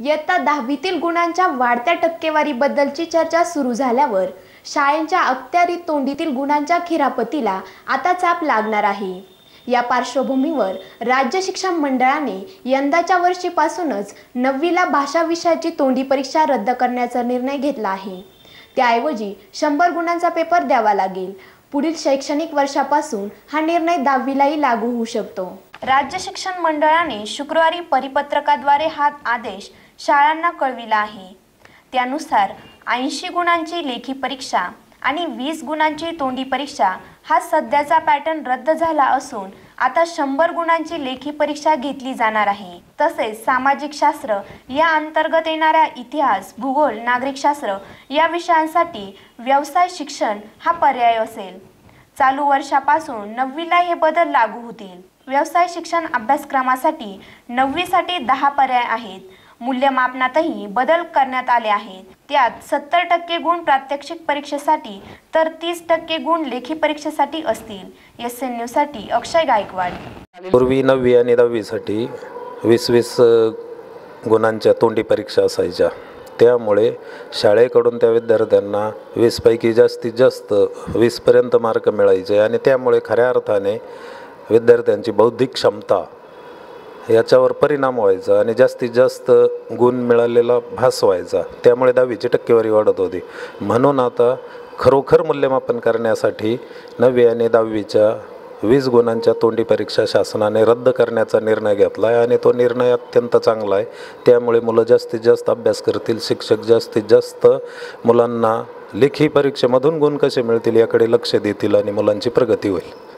इयत्ता दहावीतील गुणांच्या वाढत्या टक्केवारीबद्दलची चर्चा सुरू झाल्यावर शाळेंच्या अखत्यारीत तोंडीतील गुणांच्या खिरापतीला आता चाप लागणार आहे. या पार्श्वभूमीवर राज्य शिक्षण मंडळाने यंदाच्या वर्षीपासूनच नववीला भाषा विषयाची तोंडी परीक्षा रद्द करण्याचा निर्णय घेतला आहे. त्याऐवजी शंभर गुणांचा पेपर द्यावा लागेल. पुढील शैक्षणिक वर्षापासून हा निर्णय दहावीलाही लागू होऊ शकतो. राज्य शिक्षण मंडळाने शुक्रवारी परिपत्रकाद्वारे हा आदेश शाळांना कळविला आहे. त्यानुसार ऐंशी गुणांची लेखी परीक्षा आणि वीस गुणांची तोंडी परीक्षा हा सध्याचा पॅटर्न रद्द झाला असून आता शंभर गुणांची लेखी परीक्षा घेतली जाणार आहे. तसेच सामाजिक शास्त्र या अंतर्गत येणाऱ्या इतिहास भूगोल नागरिकशास्त्र या विषयांसाठी व्यवसाय शिक्षण हा पर्याय असेल. चालू वर्षापासून नववीला हे बदल लागू होतील. व्यवसाय शिक्षण अभ्यासक्रमासाठी नववीसाठी दहा पर्याय आहेत. मूल्यमापनातही बदल करण्यात आले आहेत. त्यात सत्तर टक्के गुण प्रात्यक्षिक परीक्षेसाठी तर तीस टक्के गुण लेखी परीक्षेसाठी असतील. एस एन न्यूजसाठी अक्षय गायकवाड. पूर्वी नववी आणि दहावीसाठी वीस वीस गुणांच्या तोंडी परीक्षा असायच्या. त्यामुळे शाळेकडून त्या विद्यार्थ्यांना वीसपैकी जास्तीत जास्त वीसपर्यंत मार्क मिळायचे आणि त्यामुळे खऱ्या अर्थाने विद्यार्थ्यांची बौद्धिक क्षमता याच्यावर परिणाम व्हायचा आणि जास्तीत जास्त गुण मिळालेला भास व्हायचा. त्यामुळे दहावीची टक्केवारी वाढत होती. म्हणून आता खरोखर मूल्यमापन करण्यासाठी नववी आणि दहावीच्या वीस गुणांच्या तोंडी परीक्षा शासनाने रद्द करण्याचा निर्णय घेतला आहे आणि तो निर्णय अत्यंत चांगला आहे. त्यामुळे मुलं जास्तीत जास्त अभ्यास करतील शिक्षक जास्तीत जास्त मुलांना लेखी परीक्षेमधून गुण कसे मिळतील याकडे लक्ष देतील आणि मुलांची प्रगती होईल.